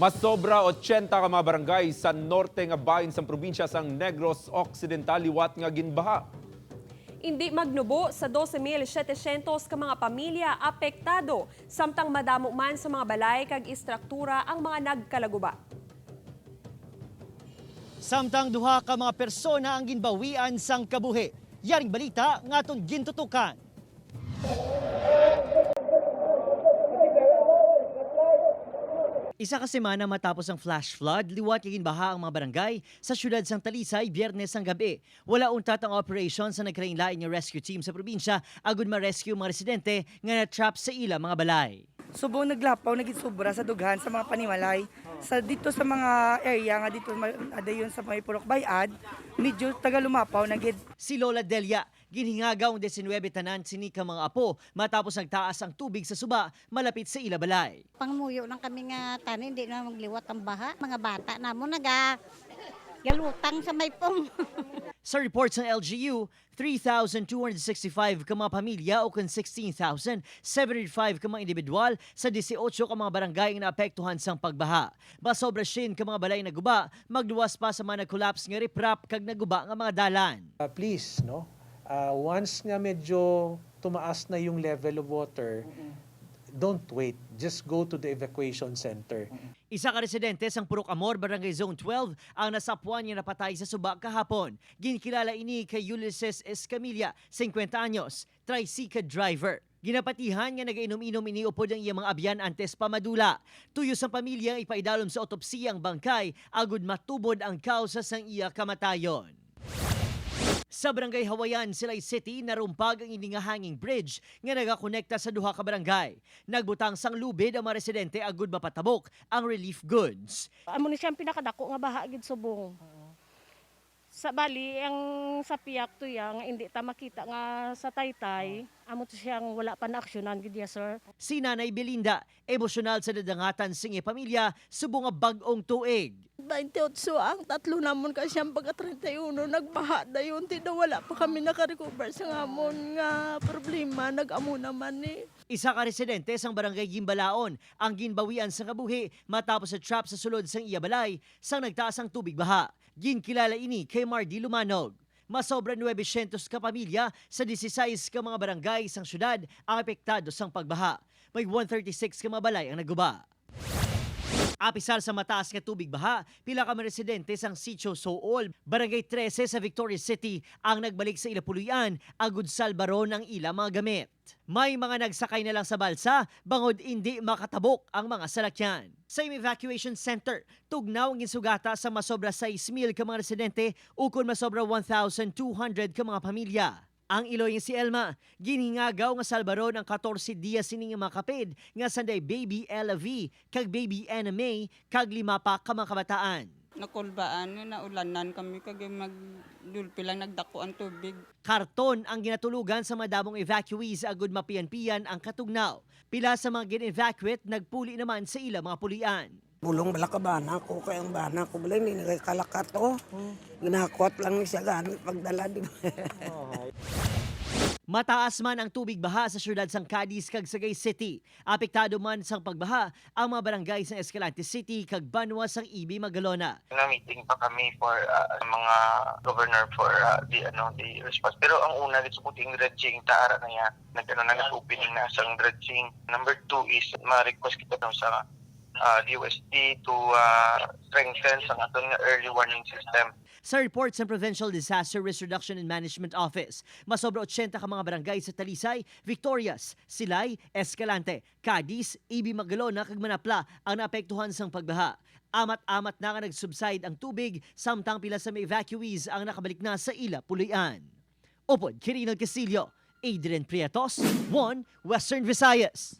Mas sobra 80 ka mga barangay sa norte nga bahin sa probinsya sang Negros Occidental liwat nga ginbaha. Hindi magnubo sa 12,700 ka mga pamilya apektado samtang madamo man sa mga balay kag istruktura ang mga nagkalaguba. Samtang duha ka mga persona ang ginbawian sang kabuhi. Yaring balita nga atong gintutukan. Isa ka semana matapos ang flash flood, liwat kagin baha ang mga barangay sa syudad sang Talisay biyernes ang gabi. Wala untat ang operation sa nagkarainlain nga rescue team sa probinsya agud ma-rescue mga residente nga na-trap sa ila mga balay. Subong naglapaw, naging sobra sa dughan sa mga panimalay. Sa dito sa mga area nga dito adayon sa may Purok Bayad, medyo taga lumapaw nagid Si Lola Delia, ginhingagaw ang 19 tanan sini ka mga apo matapos nagtaas ang tubig sa suba malapit sa ila balay. Pangmuyo lang kami nga tanin, hindi na magliwat ang baha. Mga bata na mo naga galutang sa may pong. Sa reports ng LGU, 3,265 ka mga pamilya o kung 16,705 ka mga individual sa 18 ka mga barangay ang naapektuhan sang pagbaha. Basobra sin ka mga balay na guba, magluwas pa sa mga nag-collapse nga riprap kag naguba nga mga dalan. Uh, please, no? Uh, once nga medyo tumaas na yung level of water, don't wait. Just go to the evacuation center. Isa ka residente sang Purok Amor, Barangay Zone 12, ang nasapuan niya napatay sa suba kahapon. Ginkilala ini kay Ulysses Escamilla, 50 anyos, tricycle driver. Ginapatihan nga nagainom-inom iniupod ang iyang mga abyan antes pa madula. Tuyo sa pamilya ipaidalom sa otopsiya ang bangkay, agud matubod ang kausa sang iya kamatayon. Sa Barangay Hawayan, Silay City, narumpag ang ini nga hanging bridge nga nagakonekta sa duha ka barangay. Nagbutang sang lubid ang mga residente agud mapatabok ang relief goods. amo ni siyang pinakadako nga baha gid subong. Sa bali ang sa piyak to ya nga hindi ta makita nga sa taytay, amo to siyang wala pa na aksyonan gid ya sir. Si Nanay Belinda, emosyonal sa dadangatan singi pamilya, subong nga bag-ong tuig. 28 ang tatlo namon kasi ang pagka 31 nagbaha na yun tida wala pa kami nakarecover sa ngamon nga problema nag-amo naman ni Isa ka residente sang barangay Gimbalaon ang ginbawian sa kabuhi matapos sa trap sa sulod sang iya balay sang nagtaas ang tubig baha. Ginkilala ini kay Mardi Lumanog. Masobra 900 ka pamilya sa 16 ka mga barangay sang syudad ang apektado sang pagbaha. May 136 ka mga balay ang naguba. Apisar sa mataas nga tubig baha, pila ka residente sang Sitio Sool, Barangay 13 sa Victoria City ang nagbalik sa Ilapuluyan, agud salbaron ang ila mga gamit. May mga nagsakay na lang sa balsa, bangod hindi makatabok ang mga salakyan. Sa evacuation center, tugnaw ang insugata sa masobra 6,000 ka mga residente ukon masobra 1,200 ka mga pamilya. Ang iloy si Elma, ginhingagaw nga salbaron ang 14 diya sining mga kapid nga sanday baby Ella V, kag baby Anna May, kag lima pa ka mga kabataan. nakulbaan na ulanan kami kag magdulpi lang nagdako ang tubig. Karton ang ginatulugan sa madamong evacuees agud mapian-pian ang katugnaw. Pila sa mga gin-evacuate nagpuli naman sa ila mga pulian. bulong bala ka bana ko kay ang bana ko bala ni nagkalakat oh. Ginakot lang ni siya gamit pagdala di ba? Mataas man ang tubig baha sa syudad sang Cadiz kag Sagay City. Apektado man sang pagbaha ang mga barangay sa Escalante City kag Banwa sang Ibi Magalona. na-meeting pa kami for uh, mga governor for uh, the ano the response. Pero ang una dito sa puting dredging taara na yan. Nagano na nag-opening na sa dredging. Number two is ma-request kita daw sa uh, DOST to uh, strengthen sa aton nga early warning system. Sa report sa Provincial Disaster Risk Reduction and Management Office, masobra 80 ka mga barangay sa Talisay, Victorias, Silay, Escalante, Cadiz, Ibi Magalona kag Manapla ang naapektuhan sang pagbaha. Amat-amat na nga nag-subside ang tubig samtang pila sa mga evacuees ang nakabalik na sa ila pulian. Upod, Kirino Castillo, Adrian Prietos, 1 Western Visayas.